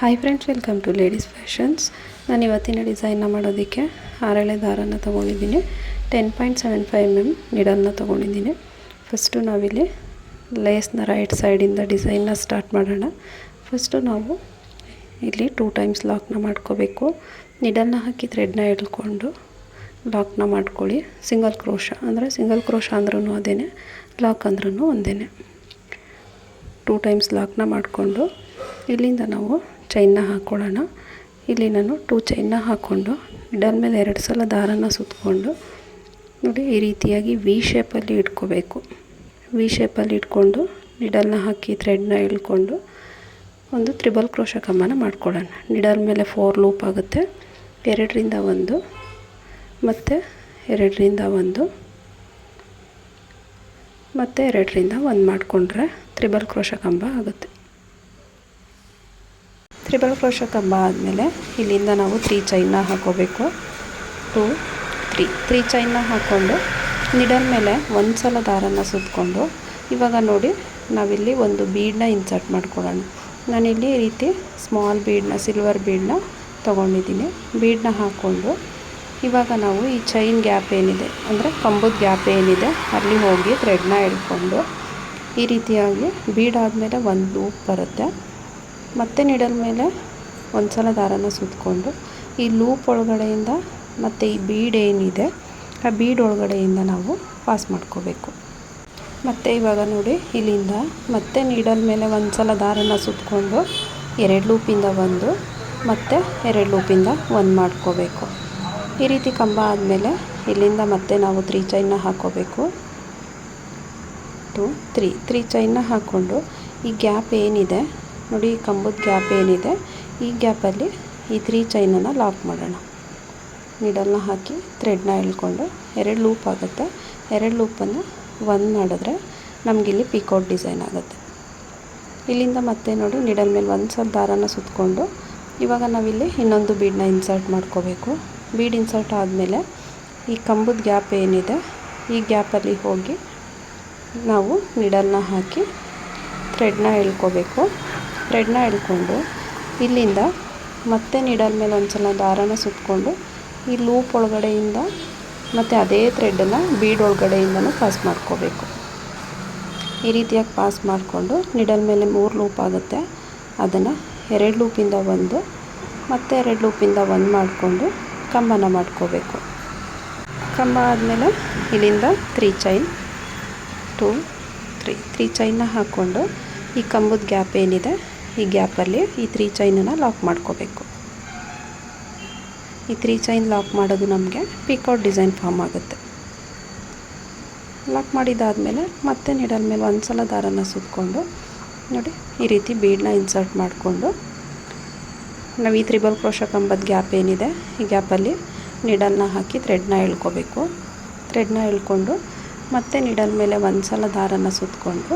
Hi friends welcome to ladies fashions ನಾನು ಇವತ್ತಿನ ಡಿಸೈನ್ನ ಮಾಡೋದಕ್ಕೆ ಹರಳೆ ದಾರನ ತೊಗೊಂಡಿದ್ದೀನಿ. Ten point seven five M M ನಿಡಲ್ನ ತೊಗೊಂಡಿದ್ದೀನಿ. ಫಸ್ಟು ನಾವಿಲ್ಲಿ ಲೇಸ್ನ ರೈಟ್ ಸೈಡಿಂದ ಡಿಸೈನ್ನ ಸ್ಟಾರ್ಟ್ ಮಾಡೋಣ. ಫಸ್ಟು ನಾವು ಇಲ್ಲಿ ಟೂ ಟೈಮ್ಸ್ ಲಾಕ್ನ ಮಾಡ್ಕೋಬೇಕು. ನಿಡಲ್ನ ಹಾಕಿ ಥ್ರೆಡ್ನ ಎಳ್ಕೊಂಡು ಲಾಕ್ನ ಮಾಡ್ಕೊಳ್ಳಿ. ಸಿಂಗಲ್ ಕ್ರೋಶ ಅಂದರೆ ಸಿಂಗಲ್ ಕ್ರೋಶ ಅಂದ್ರೂ ಅದೇ ಲಾಕ್ ಅಂದ್ರೂ ಒಂದೇ ಟೂ ಟೈಮ್ಸ್ ಲಾಕ್ನ ಮಾಡಿಕೊಂಡು ಇಲ್ಲಿಂದ ನಾವು ಚೈನ್ನ ಹಾಕ್ಕೊಳ್ಳೋಣ. ಇಲ್ಲಿ ನಾನು ಟೂ ಚೈನ್ನ ಹಾಕ್ಕೊಂಡು ಮಿಡಲ್ ಮೇಲೆ ಎರಡು ಸಲ ದಾರನ ಸುತ್ತಕೊಂಡು ನೋಡಿ ಈ ರೀತಿಯಾಗಿ ವಿ ಶೇಪಲ್ಲಿ ಇಟ್ಕೋಬೇಕು. ವಿ ಶೇಪಲ್ಲಿ ಇಟ್ಕೊಂಡು ನಿಡಲ್ನ ಹಾಕಿ ಥ್ರೆಡ್ನ ಇಳ್ಕೊಂಡು, ಒಂದು ತ್ರಿಬಲ್ ಕ್ರೋಶ ಕಮ್ಮನ ಮಾಡ್ಕೊಳ್ಳೋಣ. ನಿಡಲ್ ಮೇಲೆ ಫೋರ್ ಲೂಪ್ ಆಗುತ್ತೆ. ಎರಡರಿಂದ ಒಂದು, ಮತ್ತು ಎರಡರಿಂದ ಒಂದು, ಮತ್ತು ಎರಡರಿಂದ ಒಂದು ಮಾಡಿಕೊಂಡ್ರೆ ತ್ರಿಬಲ್ ಕ್ರೋಶ ಕಂಬ ಆಗುತ್ತೆ. ತ್ರಿಬಲ್ ಕ್ರೋಶ ಕಂಬ ಆದಮೇಲೆ ಇಲ್ಲಿಂದ ನಾವು ತ್ರೀ ಚೈನ್ನ ಹಾಕೋಬೇಕು. ಟೂ ತ್ರೀ ತ್ರೀ ಚೈನ್ನ ಹಾಕ್ಕೊಂಡು ನಿಡಲ್ ಮೇಲೆ ಒಂದು ಸಲ ದಾರನ ಸುತ್ತಕೊಂಡು ಇವಾಗ ನೋಡಿ ನಾವಿಲ್ಲಿ ಒಂದು ಬೀಡನ್ನ ಇನ್ಸರ್ಟ್ ಮಾಡ್ಕೊಳ್ಳೋಣ. ನಾನಿಲ್ಲಿ ಈ ರೀತಿ ಸ್ಮಾಲ್ ಬೀಡನ್ನ ಸಿಲ್ವರ್ ಬೀಡನ್ನ ತೊಗೊಂಡಿದ್ದೀನಿ. ಬೀಡನ್ನ ಹಾಕ್ಕೊಂಡು ಇವಾಗ ನಾವು ಈ ಚೈನ್ ಗ್ಯಾಪ್ ಏನಿದೆ, ಅಂದರೆ ಕಂಬದ ಗ್ಯಾಪ್ ಏನಿದೆ, ಅಲ್ಲಿ ಹೋಗಿ ಥ್ರೆಡ್ನ ಹಿಡ್ಕೊಂಡು ಈ ರೀತಿಯಾಗಿ ಬೀಡಾದಮೇಲೆ ಒಂದು ಲೂಪ್ ಬರುತ್ತೆ. ಮತ್ತೆ ನೀಡಲ್ ಮೇಲೆ ಒಂದು ಸಲ ದಾರನ ಸುತ್ತಕೊಂಡು ಈ ಲೂಪ್ ಒಳಗಡೆಯಿಂದ ಮತ್ತು ಈ ಬೀಡ್ ಏನಿದೆ, ಆ ಬೀಡ್ ಒಳಗಡೆಯಿಂದ ನಾವು ಪಾಸ್ ಮಾಡ್ಕೋಬೇಕು. ಮತ್ತು ಇವಾಗ ನೋಡಿ, ಇಲ್ಲಿಂದ ಮತ್ತೆ ನೀಡಲ್ ಮೇಲೆ ಒಂದು ಸಲ ದಾರನ ಸುತ್ತಕೊಂಡು ಎರಡು ಲೂಪಿಂದ ಒಂದು, ಮತ್ತು ಎರಡು ಲೂಪಿಂದ ಒಂದು ಮಾಡ್ಕೋಬೇಕು. ಈ ರೀತಿ ಕಂಬ ಆದಮೇಲೆ ಇಲ್ಲಿಂದ ಮತ್ತೆ ನಾವು ತ್ರೀ ಚೈನ್ನ ಹಾಕೋಬೇಕು. ಟು ತ್ರೀ ತ್ರೀ ಚೈನ್ನ ಹಾಕ್ಕೊಂಡು ಈ ಗ್ಯಾಪ್ ಏನಿದೆ ನೋಡಿ, ಈ ಕಂಬದ ಗ್ಯಾಪ್ ಏನಿದೆ, ಈ ಗ್ಯಾಪಲ್ಲಿ ಈ ತ್ರೀ ಚೈನನ್ನು ಲಾಕ್ ಮಾಡೋಣ. ನೀಡಲ್ನ ಹಾಕಿ ಥ್ರೆಡ್ನ ಎಳ್ಕೊಂಡು ಎರಡು ಲೂಪ್ ಆಗುತ್ತೆ. ಎರಡು ಲೂಪನ್ನು ಒನ್ ಮಾಡಿದ್ರೆ ನಮಗಿಲ್ಲಿ ಪಿಕೌಟ್ ಡಿಸೈನ್ ಆಗುತ್ತೆ. ಇಲ್ಲಿಂದ ಮತ್ತೆ ನೋಡಿ ನಿಡಲ್ ಮೇಲೆ ಒಂದು ಸಲ ದಾರನ ಸುತ್ತಕೊಂಡು ಇವಾಗ ನಾವಿಲ್ಲಿ ಇನ್ನೊಂದು ಬೀಡನ್ನ ಇನ್ಸರ್ಟ್ ಮಾಡ್ಕೋಬೇಕು. ಬೀಡ್ ಇನ್ಸರ್ಟ್ ಆದಮೇಲೆ ಈ ಕಂಬದ ಗ್ಯಾಪ್ ಏನಿದೆ, ಈ ಗ್ಯಾಪಲ್ಲಿ ಹೋಗಿ ನಾವು ನಿಡಲ್ನ ಹಾಕಿ ಥ್ರೆಡ್ನ ಎಳ್ಕೋಬೇಕು. ಥ್ರೆಡ್ನ ಹಿಡ್ಕೊಂಡು ಇಲ್ಲಿಂದ ಮತ್ತೆ ನಿಡಲ್ ಮೇಲೆ ಒಂದು ಸಲ ದಾರನ ಸುತ್ತಕೊಂಡು ಈ ಲೂಪ್ ಒಳಗಡೆಯಿಂದ ಮತ್ತು ಅದೇ ಥ್ರೆಡ್ಡನ್ನು ಬೀಡ್ ಒಳಗಡೆಯಿಂದನೂ ಪಾಸ್ ಮಾಡ್ಕೋಬೇಕು. ಈ ರೀತಿಯಾಗಿ ಪಾಸ್ ಮಾಡಿಕೊಂಡು ನಿಡಲ್ ಮೇಲೆ ಮೂರು ಲೂಪ್ ಆಗುತ್ತೆ. ಅದನ್ನು ಎರಡು ಲೂಪಿಂದ ಒಂದು ಮತ್ತು ಎರಡು ಲೂಪಿಂದ ಒಂದು ಮಾಡಿಕೊಂಡು ಕಂಬನ ಮಾಡ್ಕೋಬೇಕು. ಕಂಬ ಆದಮೇಲೆ ಇಲ್ಲಿಂದ three chain two three three ಚೈನ್ನ ಹಾಕ್ಕೊಂಡು ಈ ಕಂಬದ ಗ್ಯಾಪ್ ಏನಿದೆ ಈ ಗ್ಯಾಪಲ್ಲಿ ಈ ತ್ರೀ ಚೈನನ್ನು ಲಾಕ್ ಮಾಡ್ಕೋಬೇಕು. ಈ ತ್ರೀ ಚೈನ್ ಲಾಕ್ ಮಾಡೋದು ನಮಗೆ ಪಿಕೌಟ್ ಡಿಸೈನ್ ಫಾರ್ಮ್ ಆಗುತ್ತೆ. ಲಾಕ್ ಮಾಡಿದ್ದಾದಮೇಲೆ ಮತ್ತೆ ನಿಡಲ್ ಮೇಲೆ ಒಂದು ಸಲ ದಾರನ ಸುತ್ತಕೊಂಡು ನೋಡಿ ಈ ರೀತಿ ಬೀಡನ್ನ ಇನ್ಸರ್ಟ್ ಮಾಡಿಕೊಂಡು ನಾವು ಈ ತ್ರಿಬಲ್ ಕ್ರೋಶ ಕಂಬದ ಗ್ಯಾಪ್ ಏನಿದೆ, ಈ ಗ್ಯಾಪಲ್ಲಿ ನಿಡಲ್ನ ಹಾಕಿ ಥ್ರೆಡ್ನ ಎಳ್ಕೋಬೇಕು. ಥ್ರೆಡ್ನ ಎಳ್ಕೊಂಡು ಮತ್ತೆ ನಿಡಲ್ ಮೇಲೆ ಒಂದು ಸಲ ದಾರನ ಸುತ್ತಕೊಂಡು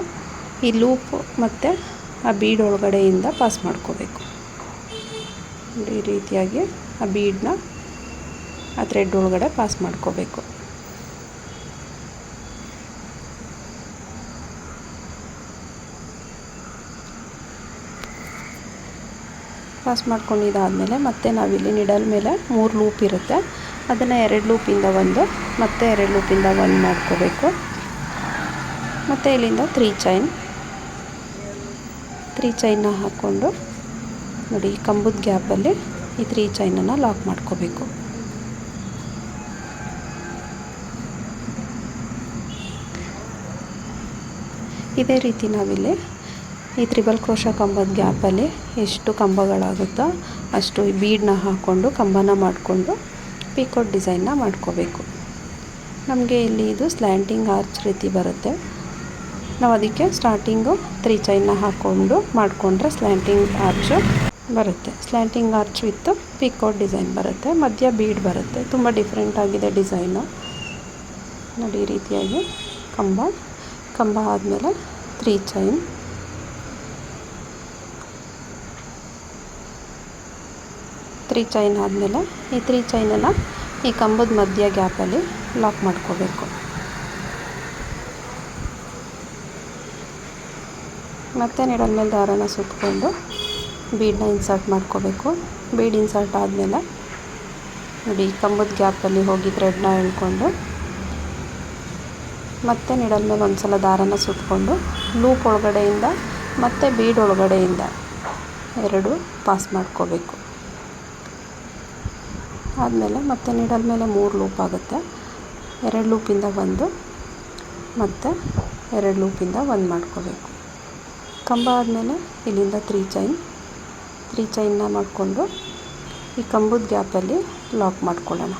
ಈ ಲೂಪ್ ಮತ್ತು ಆ ಬೀಡ್ ಒಳಗಡೆಯಿಂದ ಪಾಸ್ ಮಾಡ್ಕೋಬೇಕು. ಈ ರೀತಿಯಾಗಿ ಆ ಬೀಡನ್ನ ಆ ಥ್ರೆಡ್ ಒಳಗಡೆ ಪಾಸ್ ಮಾಡ್ಕೋಬೇಕು. ಪಾಸ್ ಮಾಡ್ಕೊಂಡಿದ್ದಾದಮೇಲೆ ಮತ್ತೆ ನಾವಿಲ್ಲಿ ನಿಡಲ್ ಮೇಲೆ ಮೂರು ಲೂಪ್ ಇರುತ್ತೆ. ಅದನ್ನು ಎರಡು ಲೂಪಿಂದ ಒಂದು, ಮತ್ತೆ ಎರಡು ಲೂಪಿಂದ ಒಂದು ಮಾಡ್ಕೋಬೇಕು. ಮತ್ತು ಇಲ್ಲಿಂದ ತ್ರೀ ಚೈನ್ ತ್ರೀ ಚೈನ್ನ ಹಾಕ್ಕೊಂಡು ನೋಡಿ ಈ ಕಂಬದ ಗ್ಯಾಪಲ್ಲಿ ಈ ತ್ರೀ ಚೈನನ್ನು ಲಾಕ್ ಮಾಡ್ಕೋಬೇಕು. ಇದೇ ರೀತಿ ನಾವಿಲ್ಲಿ ಈ ತ್ರಿಬಲ್ ಕ್ರೋಶ ಕಂಬದ ಗ್ಯಾಪಲ್ಲಿ ಎಷ್ಟು ಕಂಬಗಳಾಗುತ್ತೋ ಅಷ್ಟು ಈ ಬೀಡನ್ನ ಹಾಕ್ಕೊಂಡು ಕಂಬನ ಮಾಡಿಕೊಂಡು ಪಿಕೋಟ್ ಡಿಸೈನ್ನ ಮಾಡ್ಕೋಬೇಕು. ನಮಗೆ ಇಲ್ಲಿ ಇದು ಸ್ಲ್ಯಾಂಟಿಂಗ್ ಆರ್ಚ್ ರೀತಿ ಬರುತ್ತೆ. ನಾವು ಅದಕ್ಕೆ ಸ್ಟಾರ್ಟಿಂಗು ತ್ರೀ ಚೈನ್ನ ಹಾಕ್ಕೊಂಡು ಮಾಡಿಕೊಂಡ್ರೆ ಸ್ಲ್ಯಾಂಟಿಂಗ್ ಆರ್ಚು ಬರುತ್ತೆ. Slanting arch with picot design ಬರುತ್ತೆ. ಮಧ್ಯ ಬೀಡ್ ಬರುತ್ತೆ. ತುಂಬ ಡಿಫ್ರೆಂಟ್ ಆಗಿದೆ ಡಿಸೈನು ನೋಡಿ ಈ ರೀತಿಯಾಗಿ ಕಂಬ. ಕಂಬ ಆದಮೇಲೆ ತ್ರೀ ಚೈನ್ ತ್ರೀ ಚೈನ್ ಆದಮೇಲೆ ಈ ತ್ರೀ ಚೈನನ್ನು ಈ ಕಂಬದ ಮಧ್ಯ ಗ್ಯಾಪಲ್ಲಿ ಲಾಕ್ ಮಾಡ್ಕೋಬೇಕು. ಮತ್ತು ನೆಡಲ್ ಮೇಲೆ ದಾರನ ಸುತ್ತಕೊಂಡು ಬೀಡನ್ನ ಇನ್ಸರ್ಟ್ ಮಾಡ್ಕೋಬೇಕು. ಬೀಡ್ ಇನ್ಸರ್ಟ್ ಆದಮೇಲೆ ನೋಡಿ ಕಂಬದ ಗ್ಯಾಪಲ್ಲಿ ಹೋಗಿ ಥ್ರೆಡ್ನ ಎಳ್ಕೊಂಡು ಮತ್ತೆ ನೆಡಲ್ ಮೇಲೆ ಒಂದು ಸಲ ದಾರನ ಸುತ್ತಕೊಂಡು ಲೂಪ್ ಒಳಗಡೆಯಿಂದ ಮತ್ತು ಬೀಡ್ ಒಳಗಡೆಯಿಂದ ಎರಡು ಪಾಸ್ ಮಾಡ್ಕೋಬೇಕು. ಆದಮೇಲೆ ಮತ್ತೆ ನೆಡಲ್ ಮೇಲೆ ಮೂರು ಲೂಪ್ ಆಗುತ್ತೆ. ಎರಡು ಲೂಪಿಂದ ಒಂದು ಮತ್ತು ಎರಡು ಲೂಪಿಂದ ಒಂದು ಮಾಡ್ಕೋಬೇಕು. ಕಂಬ ಆದಮೇಲೆ ಇಲ್ಲಿಂದ ತ್ರೀ ಚೈನ್, ತ್ರೀ ಚೈನ್ನ ಮಾಡಿಕೊಂಡು ಈ ಕಂಬದ ಗ್ಯಾಪಲ್ಲಿ ಲಾಕ್ ಮಾಡ್ಕೊಳ್ಳೋಣ.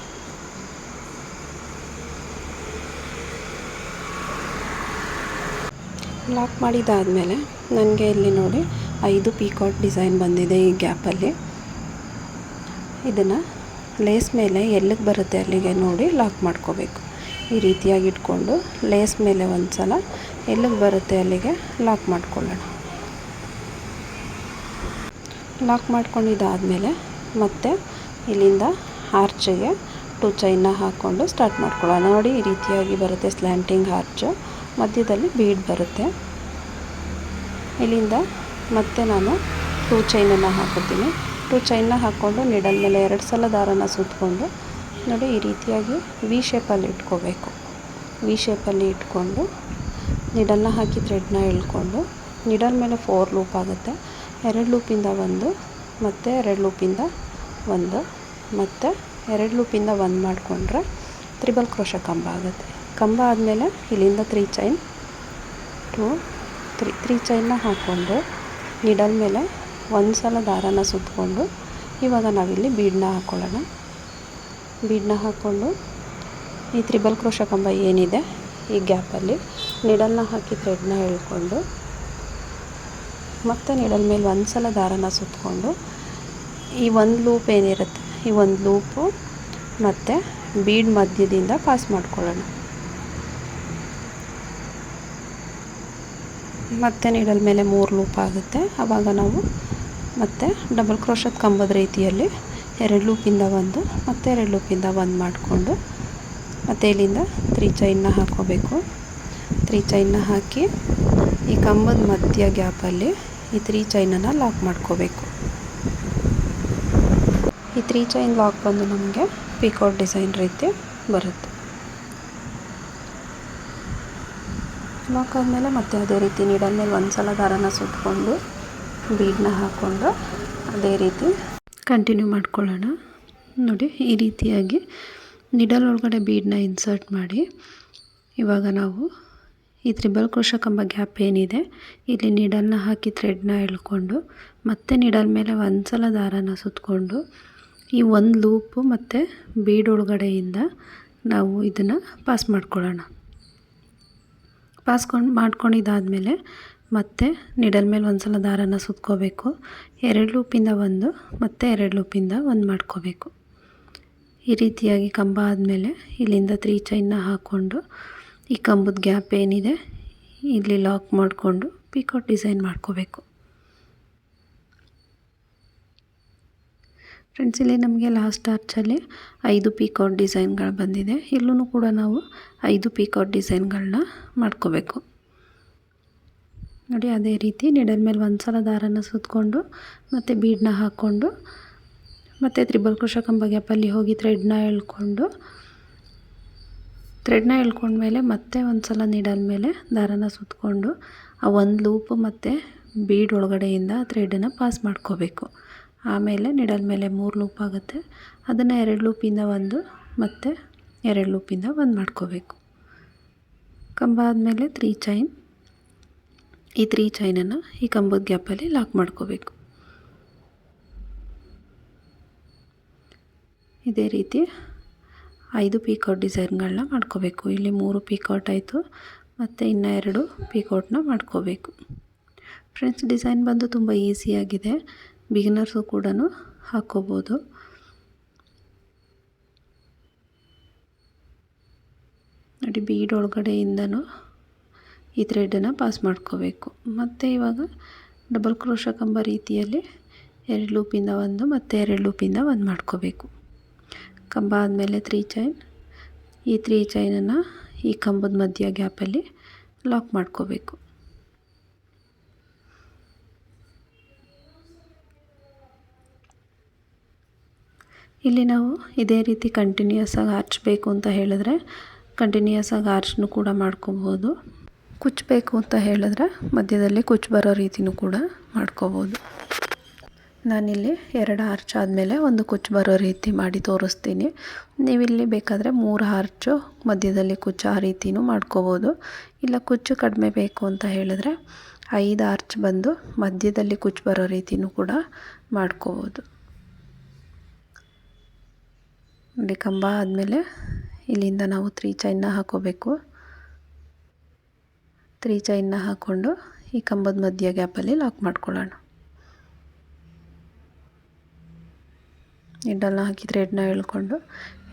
ಲಾಕ್ ಮಾಡಿದಾದಮೇಲೆ ನನಗೆ ಇಲ್ಲಿ ನೋಡಿ ಐದು ಪೀಕಾಟ್ ಡಿಸೈನ್ ಬಂದಿದೆ ಈ ಗ್ಯಾಪಲ್ಲಿ ಇದನ್ನು ಲೇಸ್ ಮೇಲೆ ಎಲ್ಲಿಗೆ ಬರುತ್ತೆ ಅಲ್ಲಿಗೆ ನೋಡಿ ಲಾಕ್ ಮಾಡ್ಕೋಬೇಕು. ಈ ರೀತಿಯಾಗಿ ಇಟ್ಕೊಂಡು ಲೇಸ್ ಮೇಲೆ ಒಂದು ಸಲ ಎಲ್ಲಿಗೆ ಬರುತ್ತೆ ಅಲ್ಲಿಗೆ ಲಾಕ್ ಮಾಡ್ಕೊಳ್ಳೋಣ. ಲಾಕ್ ಮಾಡ್ಕೊಂಡಿದ್ದಾದಮೇಲೆ ಮತ್ತೆ ಇಲ್ಲಿಂದ ಆರ್ಚಿಗೆ ಟು ಚೈನ್ನ ಹಾಕ್ಕೊಂಡು ಸ್ಟಾರ್ಟ್ ಮಾಡ್ಕೊಳ್ಳೋಣ. ನೋಡಿ, ಈ ರೀತಿಯಾಗಿ ಬರುತ್ತೆ ಸ್ಲ್ಯಾಂಟಿಂಗ್ ಆರ್ಚು ಮಧ್ಯದಲ್ಲಿ ಬೀಡ್ ಬರುತ್ತೆ. ಇಲ್ಲಿಂದ ಮತ್ತೆ ನಾನು ಟೂ ಚೈನನ್ನು ಹಾಕೋತೀನಿ ಟು ಚೈನ್ನ ಹಾಕ್ಕೊಂಡು ನಿಡಲ್ ಮೇಲೆ ಎರಡು ಸಲ ದಾರನ ಸುತ್ತಕೊಂಡು ನೋಡಿ, ಈ ರೀತಿಯಾಗಿ ವಿ ಶೇಪಲ್ಲಿ ಇಟ್ಕೋಬೇಕು. ವಿ ಶೇಪಲ್ಲಿ ಇಟ್ಕೊಂಡು ನಿಡಲ್ನ ಹಾಕಿ ಥ್ರೆಡ್ನ ಎಳ್ಕೊಂಡು ನಿಡಲ್ ಮೇಲೆ ಫೋರ್ ಲೂಪ್ ಆಗುತ್ತೆ. ಎರಡು ಲೂಪಿಂದ ಒಂದು, ಮತ್ತು ಎರಡು ಲೂಪಿಂದ ಒಂದು, ಮತ್ತು ಎರಡು ಲೂಪಿಂದ ಒಂದು ಮಾಡಿಕೊಂಡ್ರೆ ತ್ರಿಬಲ್ ಕ್ರೋಶ ಕಂಬ ಆಗುತ್ತೆ. ಕಂಬ ಆದಮೇಲೆ ಇಲ್ಲಿಂದ three chain two three three ಚೈನ್ನ ಹಾಕ್ಕೊಂಡು ನಿಡಲ್ ಮೇಲೆ ಒಂದು ಸಲ ದಾರನ ಸುತ್ತಕೊಂಡು ಇವಾಗ ನಾವಿಲ್ಲಿ ಬೀಡನ್ನ ಹಾಕ್ಕೊಳ್ಳೋಣ ಬೀಡನ್ನ ಹಾಕ್ಕೊಂಡು ಈ ತ್ರಿಬಲ್ ಕ್ರೋಶ ಕಂಬ ಏನಿದೆ ಈ ಗ್ಯಾಪಲ್ಲಿ ನಿಡಲ್ನ ಹಾಕಿ ಥ್ರೆಡ್ನ ಎಳ್ಕೊಂಡು ಮತ್ತೆ ನೀಡಲ್ ಮೇಲೆ ಒಂದು ಸಲ ದಾರನ ಸುತ್ತಕೊಂಡು ಈ ಒಂದು ಲೂಪ್ ಏನಿರುತ್ತೆ, ಈ ಒಂದು ಲೂಪು ಮತ್ತು ಬೀಡ್ ಮಧ್ಯದಿಂದ ಪಾಸ್ ಮಾಡ್ಕೊಳ್ಳೋಣ. ಮತ್ತೆ ನೀಡಲ್ ಮೇಲೆ ಮೂರು ಲೂಪ್ ಆಗುತ್ತೆ. ಆವಾಗ ನಾವು ಮತ್ತೆ ಡಬಲ್ ಕ್ರೋಶದ ಕಂಬದ ರೀತಿಯಲ್ಲಿ ಎರಡು ಲೂಪಿಂದ ಒಂದು, ಮತ್ತೆ ಎರಡು ಲೂಪಿಂದ ಒಂದು ಮಾಡಿಕೊಂಡು ಮತ್ತೆ ಇಲ್ಲಿಂದ ತ್ರೀ ಚೈನ್ನ ಹಾಕ್ಕೋಬೇಕು. ತ್ರೀ ಚೈನ್ನ ಹಾಕಿ ಈ ಕಂಬದ ಮಧ್ಯ ಗ್ಯಾಪಲ್ಲಿ ಈ ತ್ರೀ ಚೈನನ್ನು ಲಾಕ್ ಮಾಡ್ಕೋಬೇಕು. ಈ ತ್ರೀ ಚೈನ್ ಲಾಕ್ ಬಂದು ನಮಗೆ ಪಿಕೌಟ್ ಡಿಸೈನ್ ರೀತಿ ಬರುತ್ತೆ. ಲಾಕ್ ಆದಮೇಲೆ ಮತ್ತೆ ಅದೇ ರೀತಿ ನೀಡಲ್ ಮೇಲೆ ಒಂದು ಸಲ ದಾರನ ಸುಟ್ಕೊಂಡು ಬೀಡನ್ನ ಹಾಕ್ಕೊಂಡು ಅದೇ ರೀತಿ ಕಂಟಿನ್ಯೂ ಮಾಡ್ಕೊಳ್ಳೋಣ. ನೋಡಿ, ಈ ರೀತಿಯಾಗಿ ನಿಡಲ್ ಒಳಗಡೆ ಬೀಡನ್ನ ಇನ್ಸರ್ಟ್ ಮಾಡಿ. ಇವಾಗ ನಾವು ಈ ತ್ರಿಬಲ್ ಕ್ರೋಶ ಕಂಬ ಗ್ಯಾಪ್ ಏನಿದೆ, ಇಲ್ಲಿ ನಿಡಲ್ನ ಹಾಕಿ ಥ್ರೆಡ್ನ ಎಳ್ಕೊಂಡು, ಮತ್ತೆ ನಿಡಲ್ ಮೇಲೆ ಒಂದು ಸಲ ದಾರನ ಸುತ್ತಕೊಂಡು ಈ ಒಂದು ಲೂಪು ಮತ್ತು ಬೀಡ್ ಒಳಗಡೆಯಿಂದ ನಾವು ಇದನ್ನು ಪಾಸ್ ಮಾಡ್ಕೊಳ್ಳೋಣ. ಪಾಸ್ಕೊಂಡು ಮಾಡ್ಕೊಂಡಿದ್ದಾದಮೇಲೆ ಮತ್ತೆ ನಿಡಲ್ ಮೇಲೆ ಒಂದು ಸಲ ದಾರನ ಸುತ್ಕೋಬೇಕು. ಎರಡು ಲೂಪಿಂದ ಒಂದು, ಮತ್ತು ಎರಡು ಲೂಪಿಂದ ಒಂದು ಮಾಡ್ಕೋಬೇಕು. ಈ ರೀತಿಯಾಗಿ ಕಂಬ ಆದಮೇಲೆ ಇಲ್ಲಿಂದ ತ್ರೀ ಚೈನ್ನ ಹಾಕ್ಕೊಂಡು ಈ ಕಂಬದ ಗ್ಯಾಪ್ ಏನಿದೆ, ಇಲ್ಲಿ ಲಾಕ್ ಮಾಡಿಕೊಂಡು ಪಿಕೌಟ್ ಡಿಸೈನ್ ಮಾಡ್ಕೋಬೇಕು. ಫ್ರೆಂಡ್ಸ್, ಇಲ್ಲಿ ನಮಗೆ ಲಾಸ್ಟ್ ಆರ್ಚಲ್ಲಿ ಐದು ಪೀಕೌಟ್ ಡಿಸೈನ್ಗಳು ಬಂದಿದೆ. ಇಲ್ಲೂ ಕೂಡ ನಾವು ಐದು ಪೀಕೌಟ್ ಡಿಸೈನ್ಗಳನ್ನ ಮಾಡ್ಕೋಬೇಕು. ನೋಡಿ, ಅದೇ ರೀತಿ ನಿಡಲ್ ಮೇಲೆ ಒಂದು ಸಲ ದಾರನ ಸುತ್ತಕೊಂಡು ಮತ್ತು ಬೀಡನ್ನ ಹಾಕ್ಕೊಂಡು ಮತ್ತು ತ್ರಿಬಲ್ ಕೃಷಕಂಬ ಕಂಬ ಗ್ಯಾಪಲ್ಲಿ ಹೋಗಿ ಥ್ರೆಡ್ನ ಎಳ್ಕೊಂಡು ಥ್ರೆಡ್ನ ಎಳ್ಕೊಂಡ್ಮೇಲೆ ಮತ್ತೆ ಒಂದು ಸಲ ನಿಡಲ್ ಮೇಲೆ ದಾರನ ಸುತ್ತಕೊಂಡು ಆ ಒಂದು ಲೂಪು ಮತ್ತು ಬೀಡ್ ಒಳಗಡೆಯಿಂದ ಥ್ರೆಡನ್ನು ಪಾಸ್ ಮಾಡ್ಕೋಬೇಕು. ಆಮೇಲೆ ನಿಡಲ್ ಮೇಲೆ ಮೂರು ಲೂಪ್ ಆಗುತ್ತೆ. ಅದನ್ನು ಎರಡು ಲೂಪಿಂದ ಒಂದು ಮತ್ತು ಎರಡು ಲೂಪಿಂದ ಒಂದು ಮಾಡ್ಕೋಬೇಕು. ಕಂಬ ಆದಮೇಲೆ ತ್ರೀ ಚೈನ್. ಈ ತ್ರೀ ಚೈನನ್ನು ಈ ಕಂಬದ ಗ್ಯಾಪಲ್ಲಿ ಲಾಕ್ ಮಾಡ್ಕೋಬೇಕು. ಇದೇ ರೀತಿ ಐದು ಪೀಕೌಟ್ ಡಿಸೈನ್ಗಳನ್ನ ಮಾಡ್ಕೋಬೇಕು. ಇಲ್ಲಿ ಮೂರು ಪೀಕೌಟ್ ಆಯಿತು, ಮತ್ತು ಇನ್ನು ಎರಡು ಪೀಕೌಟ್ನ ಮಾಡ್ಕೋಬೇಕು. ಫ್ರೆಂಡ್ಸ್, ಡಿಸೈನ್ ಬಂದು ತುಂಬ ಈಸಿಯಾಗಿದೆ ಬಿಗಿನರ್ಸು ಕೂಡ ಹಾಕ್ಕೋಬೋದು ನೋಡಿ, ಬೀಡ್ ಒಳಗಡೆಯಿಂದನೂ ಈ ಥ್ರೆಡನ್ನು ಪಾಸ್ ಮಾಡ್ಕೋಬೇಕು. ಮತ್ತು ಇವಾಗ ಡಬಲ್ ಕ್ರೋಶ ಕಂಬ ರೀತಿಯಲ್ಲಿ ಎರಡು ಲೂಪಿಂದ ಒಂದು, ಮತ್ತು ಎರಡು ಲೂಪಿಂದ ಒಂದು ಮಾಡ್ಕೋಬೇಕು. ಕಂಬ ಆದಮೇಲೆ ತ್ರೀ ಚೈನ್ ಈ ತ್ರೀ ಚೈನನ್ನು ಈ ಕಂಬದ ಮಧ್ಯ ಗ್ಯಾಪಲ್ಲಿ ಲಾಕ್ ಮಾಡ್ಕೋಬೇಕು. ಇಲ್ಲಿ ನಾವು ಇದೇ ರೀತಿ ಕಂಟಿನ್ಯೂಸಾಗಿ ಆಗಿ ಅಂತ ಹೇಳಿದ್ರೆ ಕಂಟಿನ್ಯೂಯಸ್ ಆಗಿ ಕೂಡ ಮಾಡ್ಕೋಬೋದು ಕುಚ್ಚಬೇಕು ಅಂತ ಹೇಳಿದ್ರೆ ಮಧ್ಯದಲ್ಲಿ ಕುಚ್ಚು ಬರೋ ರೀತಿನೂ ಕೂಡ ಮಾಡ್ಕೋಬೋದು ನಾನಿಲ್ಲಿ ಎರಡು ಆರ್ಚ್ ಆದಮೇಲೆ ಒಂದು ಕುಚ್ಚು ಬರೋ ರೀತಿ ಮಾಡಿ ತೋರಿಸ್ತೀನಿ. ನೀವಿಲ್ಲಿ ಬೇಕಾದರೆ ಮೂರು ಆರ್ಚು ಮಧ್ಯದಲ್ಲಿ ಕುಚ್ಚು ಆ ರೀತಿಯೂ ಮಾಡ್ಕೋಬೋದು. ಇಲ್ಲ ಕುಚ್ಚು ಕಡಿಮೆ ಬೇಕು ಅಂತ ಹೇಳಿದ್ರೆ ಐದು ಆರ್ಚ್ ಬಂದು ಮಧ್ಯದಲ್ಲಿ ಕುಚ್ಚು ಬರೋ ರೀತಿಯೂ ಕೂಡ ಮಾಡ್ಕೋಬೋದು. ನೋಡಿ, ಕಂಬ ಆದಮೇಲೆ ಇಲ್ಲಿಂದ ನಾವು ತ್ರೀ ಚೈನ್ನ ಹಾಕೋಬೇಕು. ತ್ರೀ ಚೈನ್ನ ಹಾಕ್ಕೊಂಡು ಈ ಕಂಬದ ಮಧ್ಯ ಗ್ಯಾಪಲ್ಲಿ ಲಾಕ್ ಮಾಡ್ಕೊಳ್ಳೋಣ. ಎಡ್ಡಲ್ಲ ಹಾಕಿ ಥ್ರೆಡ್ನ ಎಳ್ಕೊಂಡು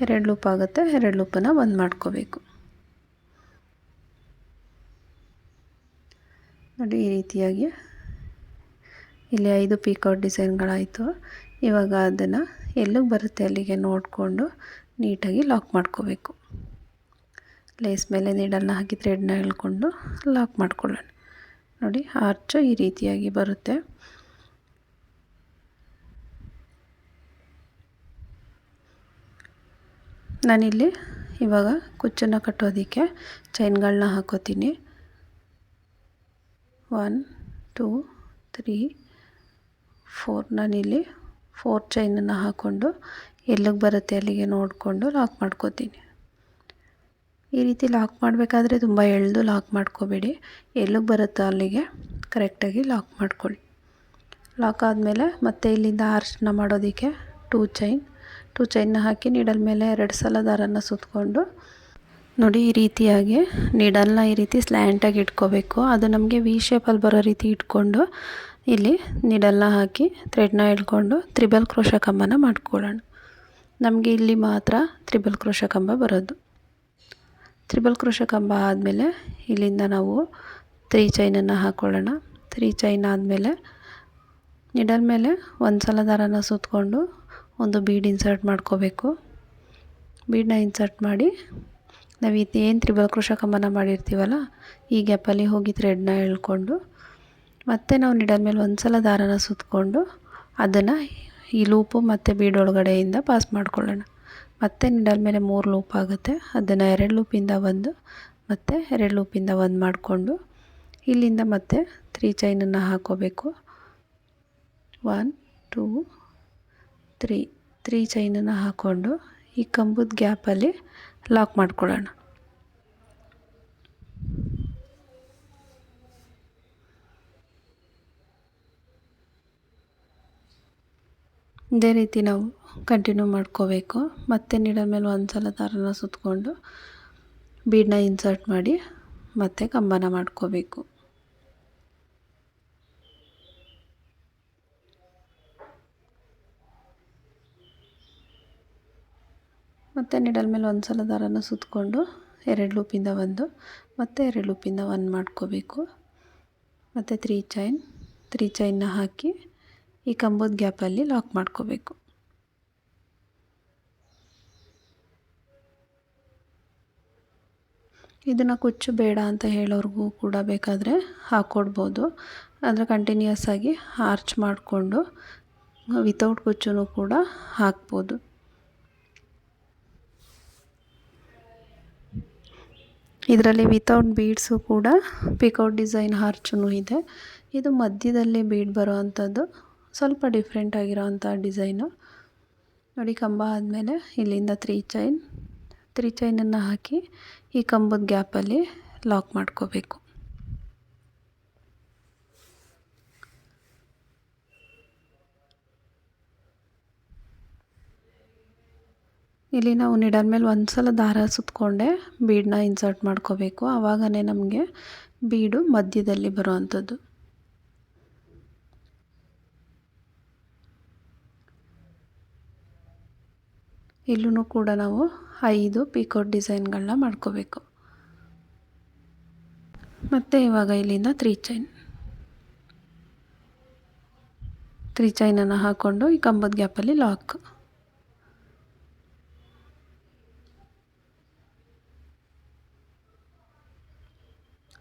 ಎರಡು ಲೂಪ್ ಆಗುತ್ತೆ, ಎರಡು ಲೂಪನ್ನು ಬಂದ್ ಮಾಡ್ಕೋಬೇಕು. ನೋಡಿ, ಈ ರೀತಿಯಾಗಿ ಇಲ್ಲಿ ಐದು ಪೀಕೌಟ್ ಡಿಸೈನ್ಗಳಾಯಿತು. ಇವಾಗ ಅದನ್ನು ಎಲ್ಲಿಗೆ ಬರುತ್ತೆ ಅಲ್ಲಿಗೆ ನೋಡಿಕೊಂಡು ನೀಟಾಗಿ ಲಾಕ್ ಮಾಡ್ಕೋಬೇಕು. ಲೇಸ್ ಮೇಲೆ ನೀಡಲ್ನ ಹಾಕಿ ಥ್ರೆಡ್ನ ಎಳ್ಕೊಂಡು ಲಾಕ್ ಮಾಡ್ಕೊಳ್ಳೋಣ. ನೋಡಿ, ಆರ್ಚು ಈ ರೀತಿಯಾಗಿ ಬರುತ್ತೆ. ನಾನಿಲ್ಲಿ ಇವಾಗ ಕುಚ್ಚನ್ನು ಕಟ್ಟೋದಕ್ಕೆ ಚೈನ್ಗಳನ್ನ ಹಾಕೋತೀನಿ. One, two, three, four. ನಾನಿಲ್ಲಿ ಫೋರ್ ಚೈನನ್ನು ಹಾಕ್ಕೊಂಡು ಎಲ್ಲಿಗೆ ಬರುತ್ತೆ ಅಲ್ಲಿಗೆ ನೋಡಿಕೊಂಡು ಲಾಕ್ ಮಾಡ್ಕೋತೀನಿ. ಈ ರೀತಿ ಲಾಕ್ ಮಾಡಬೇಕಾದ್ರೆ ತುಂಬ ಎಳೆದು ಲಾಕ್ ಮಾಡ್ಕೋಬೇಡಿ. ಎಲ್ಲಿಗೆ ಬರುತ್ತೋ ಅಲ್ಲಿಗೆ ಕರೆಕ್ಟಾಗಿ ಲಾಕ್ ಮಾಡ್ಕೊಳ್ಳಿ. ಲಾಕ್ ಆದಮೇಲೆ ಮತ್ತೆ ಇಲ್ಲಿಂದ ಆರ್ಚ್ನ ಮಾಡೋದಕ್ಕೆ ಟೂ ಚೈನ್. ಟೂ ಚೈನ್ನ ಹಾಕಿ ನೀಡಲ್ ಮೇಲೆ ಎರಡು ಸಲ ದಾರನ ಸುತ್ತಕೊಂಡು ನೋಡಿ ಈ ರೀತಿಯಾಗಿ ನೀಡಲ್ನ ಈ ರೀತಿ ಸ್ಲ್ಯಾಂಟಾಗಿ ಇಟ್ಕೋಬೇಕು. ಅದು ನಮಗೆ ವಿ ಶೇಪಲ್ಲಿ ಬರೋ ರೀತಿ ಇಟ್ಕೊಂಡು ಇಲ್ಲಿ ನೀಡಲ್ನ ಹಾಕಿ ಥ್ರೆಡ್ನ ಇಟ್ಕೊಂಡು ತ್ರಿಬಲ್ ಕ್ರೋಶ ಕಂಬನ ಮಾಡ್ಕೊಳ್ಳೋಣ. ನಮಗೆ ಇಲ್ಲಿ ಮಾತ್ರ ತ್ರಿಬಲ್ ಕ್ರೋಶ ಕಂಬ ಬರೋದು. ತ್ರಿಬಲ್ ಕ್ರೋಶ ಕಂಬ ಆದಮೇಲೆ ಇಲ್ಲಿಂದ ನಾವು ತ್ರೀ ಚೈನನ್ನು ಹಾಕ್ಕೊಳ್ಳೋಣ ತ್ರೀ ಚೈನ್ ಆದಮೇಲೆ ನಿಡಲ್ ಮೇಲೆ ಒಂದು ಸಲ ದಾರನ ಸುತ್ತಕೊಂಡು ಒಂದು ಬೀಡ್ ಇನ್ಸರ್ಟ್ ಮಾಡ್ಕೋಬೇಕು. ಬೀಡನ್ನ ಇನ್ಸರ್ಟ್ ಮಾಡಿ, ನಾವು ಇದು ಏನು ತ್ರಿಬಲ್ ಕೃಷ ಕಂಬನ ಮಾಡಿರ್ತೀವಲ್ಲ, ಈ ಗ್ಯಾಪಲ್ಲಿ ಹೋಗಿ ಥ್ರೆಡ್ನ ಎಳ್ಕೊಂಡು, ಮತ್ತೆ ನಾವು ನಿಡಲ್ ಮೇಲೆ ಒಂದು ಸಲ ದಾರನ ಸುತ್ತಕೊಂಡು ಅದನ್ನು ಈ ಲೂಪು ಮತ್ತು ಬೀಡ್ ಒಳಗಡೆಯಿಂದ ಪಾಸ್ ಮಾಡ್ಕೊಳ್ಳೋಣ. ಮತ್ತೆ ನಿಡಲ್ ಮೇಲೆ ಮೂರು ಲೂಪ್ ಆಗುತ್ತೆ, ಅದನ್ನು ಎರಡು ಲೂಪಿಂದ ಒಂದು, ಮತ್ತು ಎರಡು ಲೂಪಿಂದ ಒಂದು ಮಾಡಿಕೊಂಡು, ಇಲ್ಲಿಂದ ಮತ್ತೆ ತ್ರೀ ಚೈನನ್ನು ಹಾಕೋಬೇಕು. ಒನ್ ಟೂ ತ್ರೀ ತ್ರೀ ಚೈನನ್ನು ಹಾಕ್ಕೊಂಡು ಈ ಕಂಬದ ಗ್ಯಾಪಲ್ಲಿ ಲಾಕ್ ಮಾಡ್ಕೊಳ್ಳೋಣ ಇದೇ ರೀತಿ ನಾವು ಕಂಟಿನ್ಯೂ ಮಾಡ್ಕೋಬೇಕು. ಮತ್ತೆ ನೀಡೋ ಮೇಲೆ ಒಂದು ಸಲ ದಾರನ ಸುತ್ತಕೊಂಡು ಬೀಡನ್ನ ಇನ್ಸರ್ಟ್ ಮಾಡಿ ಮತ್ತೆ ಕಂಬನ ಮಾಡ್ಕೋಬೇಕು. ಮತ್ತು ನಿಡಲ್ ಮೇಲೆ ಒಂದು ಸಲ ದಾರನ ಸುತ್ತಕೊಂಡು ಎರಡು ಲೂಪಿಂದ ಒಂದು, ಮತ್ತು ಎರಡು ಲೂಪಿಂದ ಒಂದು ಮಾಡ್ಕೋಬೇಕು. ಮತ್ತು ತ್ರೀ ಚೈನ್ ತ್ರೀ ಚೈನ್ನ ಹಾಕಿ ಈ ಕಂಬದ ಗ್ಯಾಪಲ್ಲಿ ಲಾಕ್ ಮಾಡ್ಕೋಬೇಕು. ಇದನ್ನು ಕುಚ್ಚು ಬೇಡ ಅಂತ ಹೇಳೋರಿಗೂ ಕೂಡ ಬೇಕಾದರೆ ಹಾಕ್ಕೊಡ್ಬೋದು ಅಂದರೆ ಕಂಟಿನ್ಯೂಸ್ ಆಗಿ ಆರ್ಚ್ ಮಾಡಿಕೊಂಡು ವಿತೌಟ್ ಕುಚ್ಚು ಕೂಡ ಹಾಕ್ಬೋದು. ಇದರಲ್ಲಿ ವಿತೌಟ್ ಬೀಡ್ಸು ಕೂಡ ಪಿಕೌಟ್ ಡಿಸೈನ್ ಹಾರ್ಚೂ ಇದೆ. ಇದು ಮಧ್ಯದಲ್ಲಿ ಬೀಡ್ ಬರೋ ಅಂಥದ್ದು. ಸ್ವಲ್ಪ ಡಿಫ್ರೆಂಟ್ ಆಗಿರೋ ಅಂಥ ಡಿಸೈನು ನೋಡಿ ಕಂಬ ಆದಮೇಲೆ ಇಲ್ಲಿಂದ ತ್ರೀ ಚೈನ್ ತ್ರೀ ಚೈನನ್ನು ಹಾಕಿ ಈ ಕಂಬದ ಗ್ಯಾಪಲ್ಲಿ ಲಾಕ್ ಮಾಡ್ಕೋಬೇಕು. ಇಲ್ಲಿ ನಾವು ನಿಡಲ್ ಮೇಲೆ ಒಂದು ಸಲ ದಾರ ಸುತ್ತಕೊಂಡೆ ಬೀಡನ್ನ ಇನ್ಸರ್ಟ್ ಮಾಡ್ಕೋಬೇಕು. ಆವಾಗನೇ ನಮಗೆ ಬೀಡು ಮಧ್ಯದಲ್ಲಿ ಬರುವಂಥದ್ದು. ಇಲ್ಲೂ ಕೂಡ ನಾವು ಐದು ಪಿಕೋಟ್ ಡಿಸೈನ್ಗಳನ್ನ ಮಾಡ್ಕೋಬೇಕು. ಮತ್ತು ಇವಾಗ ಇಲ್ಲಿಂದ ತ್ರೀ ಚೈನ್ ತ್ರೀ ಚೈನನ್ನು ಹಾಕ್ಕೊಂಡು ಈ ಕಂಬದ ಗ್ಯಾಪಲ್ಲಿ ಲಾಕ್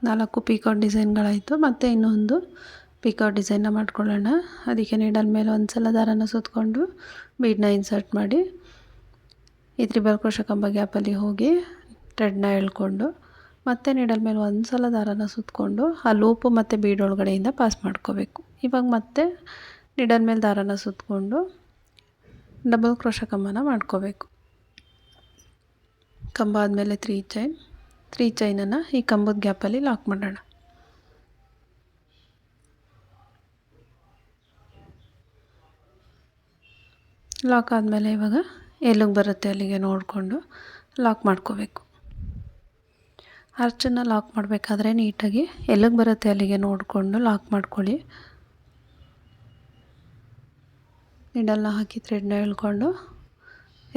ನಾಲ್ಕು ಪಿಕಾಟ್ ಡಿಸೈನ್ಗಳಾಯಿತು. ಮತ್ತು ಇನ್ನೊಂದು ಪಿಕೌಟ್ ಡಿಸೈನ್ನ ಮಾಡ್ಕೊಳ್ಳೋಣ. ಅದಕ್ಕೆ ನೀಡಲ್ ಮೇಲೆ ಒಂದು ಸಲ ದಾರನ ಸುತ್ತಕೊಂಡು ಬೀಡನ್ನ ಇನ್ಸರ್ಟ್ ಮಾಡಿ ಇದ್ರಿ ಕ್ರೋಶ ಕಂಬ ಗ್ಯಾಪಲ್ಲಿ ಹೋಗಿ ಥ್ರೆಡ್ನ ಎಳ್ಕೊಂಡು ಮತ್ತೆ ನೀಡಲ್ ಮೇಲೆ ಒಂದು ಸಲ ದಾರನ ಸುತ್ತಕೊಂಡು ಆ ಲೂಪು ಮತ್ತು ಬೀಡ್ ಒಳಗಡೆಯಿಂದ ಪಾಸ್ ಮಾಡ್ಕೋಬೇಕು. ಇವಾಗ ಮತ್ತೆ ನಿಡಲ್ ಮೇಲೆ ದಾರನ ಸುತ್ತಕೊಂಡು ಡಬಲ್ ಕ್ರೋಶ ಕಂಬನ ಮಾಡ್ಕೋಬೇಕು. ಕಂಬ ಆದಮೇಲೆ ತ್ರೀ ಚೈನ್ ತ್ರೀ ಚೈನನ್ನು ಈ ಕಂಬದ ಗ್ಯಾಪಲ್ಲಿ ಲಾಕ್ ಮಾಡೋಣ. ಲಾಕ್ ಆದಮೇಲೆ ಇವಾಗ ಎಲ್ಲಿಗೆ ಬರುತ್ತೆ ಅಲ್ಲಿಗೆ ನೋಡಿಕೊಂಡು ಲಾಕ್ ಮಾಡ್ಕೋಬೇಕು. ಅರ್ಚನ್ನು ಲಾಕ್ ಮಾಡಬೇಕಾದ್ರೆ ನೀಟಾಗಿ ಎಲ್ಲಿಗೆ ಬರುತ್ತೆ ಅಲ್ಲಿಗೆ ನೋಡಿಕೊಂಡು ಲಾಕ್ ಮಾಡ್ಕೊಳ್ಳಿ. ನೀಡಲ್ನ ಹಾಕಿ ಥ್ರೆಡ್ನ ಎಳ್ಕೊಂಡು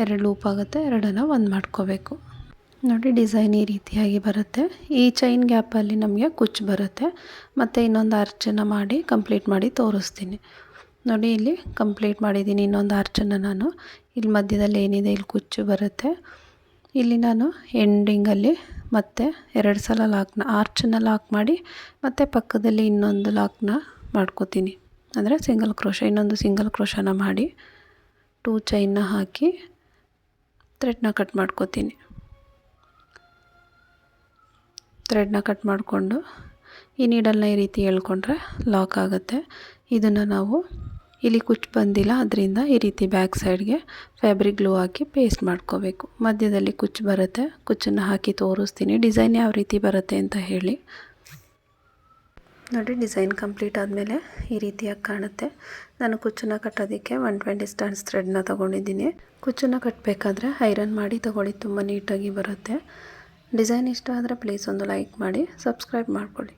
ಎರಡು ಲೂಪ್ ಆಗುತ್ತೆ, ಎರಡನ್ನು ಒಂದು ಮಾಡ್ಕೋಬೇಕು. ನೋಡಿ ಡಿಸೈನ್ ಈ ರೀತಿಯಾಗಿ ಬರುತ್ತೆ. ಈ ಚೈನ್ ಗ್ಯಾಪಲ್ಲಿ ನಮಗೆ ಕುಚ್ಚು ಬರುತ್ತೆ. ಮತ್ತು ಇನ್ನೊಂದು ಅರ್ಚನ ಮಾಡಿ ಕಂಪ್ಲೀಟ್ ಮಾಡಿ ತೋರಿಸ್ತೀನಿ. ನೋಡಿ ಇಲ್ಲಿ ಕಂಪ್ಲೀಟ್ ಮಾಡಿದ್ದೀನಿ ಇನ್ನೊಂದು ಅರ್ಚನ ನಾನು. ಇಲ್ಲಿ ಮಧ್ಯದಲ್ಲಿ ಏನಿದೆ? ಇಲ್ಲಿ ಕುಚ್ಚು ಬರುತ್ತೆ. ಇಲ್ಲಿ ನಾನು ಎಂಡಿಂಗಲ್ಲಿ ಮತ್ತೆ ಎರಡು ಸಲ ಲಾಕ್ನ ಆರ್ಚನ್ನ ಲಾಕ್ ಮಾಡಿ ಮತ್ತು ಪಕ್ಕದಲ್ಲಿ ಇನ್ನೊಂದು ಲಾಕ್ನ ಮಾಡ್ಕೋತೀನಿ. ಅಂದರೆ ಸಿಂಗಲ್ ಕ್ರೋಶ ಇನ್ನೊಂದು ಸಿಂಗಲ್ ಕ್ರೋಶನ ಮಾಡಿ ಟೂ ಚೈನ್ನ ಹಾಕಿ ಥ್ರೆಡ್ನ ಕಟ್ ಮಾಡ್ಕೋತೀನಿ. ಥ್ರೆಡ್ನ ಕಟ್ ಮಾಡಿಕೊಂಡು ಈ ನೀಡಲ್ನ ಈ ರೀತಿ ಎಳ್ಕೊಂಡ್ರೆ ಲಾಕ್ ಆಗುತ್ತೆ. ಇದನ್ನು ನಾವು ಇಲ್ಲಿ ಕುಚ್ಚು ಬಂದಿಲ್ಲ, ಅದರಿಂದ ಈ ರೀತಿ ಬ್ಯಾಕ್ ಸೈಡ್ಗೆ ಫ್ಯಾಬ್ರಿಕ್ ಗ್ಲೂ ಹಾಕಿ ಪೇಸ್ಟ್ ಮಾಡ್ಕೋಬೇಕು. ಮಧ್ಯದಲ್ಲಿ ಕುಚ್ಚು ಬರುತ್ತೆ, ಕುಚ್ಚನ್ನು ಹಾಕಿ ತೋರಿಸ್ತೀನಿ. ಡಿಸೈನ್ ಯಾವ ರೀತಿ ಬರುತ್ತೆ ಅಂತ ಹೇಳಿ. ನೋಡಿ ಡಿಸೈನ್ ಕಂಪ್ಲೀಟ್ ಆದಮೇಲೆ ಈ ರೀತಿಯಾಗಿ ಕಾಣುತ್ತೆ. ನಾನು ಕುಚ್ಚನ್ನು ಕಟ್ಟೋದಕ್ಕೆ ಒನ್ ಟ್ವೆಂಟಿ ಸ್ಟ್ಯಾಂಡ್ಸ್ ಥ್ರೆಡ್ನ ತೊಗೊಂಡಿದ್ದೀನಿ. ಕುಚ್ಚನ್ನು ಕಟ್ಟಬೇಕಾದ್ರೆ ಐರನ್ ಮಾಡಿ ತೊಗೊಳ್ಳಿ, ತುಂಬ ನೀಟಾಗಿ ಬರುತ್ತೆ. ಡಿಸೈನ್ ಇಷ್ಟ ಆದರೆ ಪ್ಲೀಸ್ ಒಂದು ಲೈಕ್ ಮಾಡಿ ಸಬ್ಸ್ಕ್ರೈಬ್ ಮಾಡ್ಕೊಳ್ಳಿ.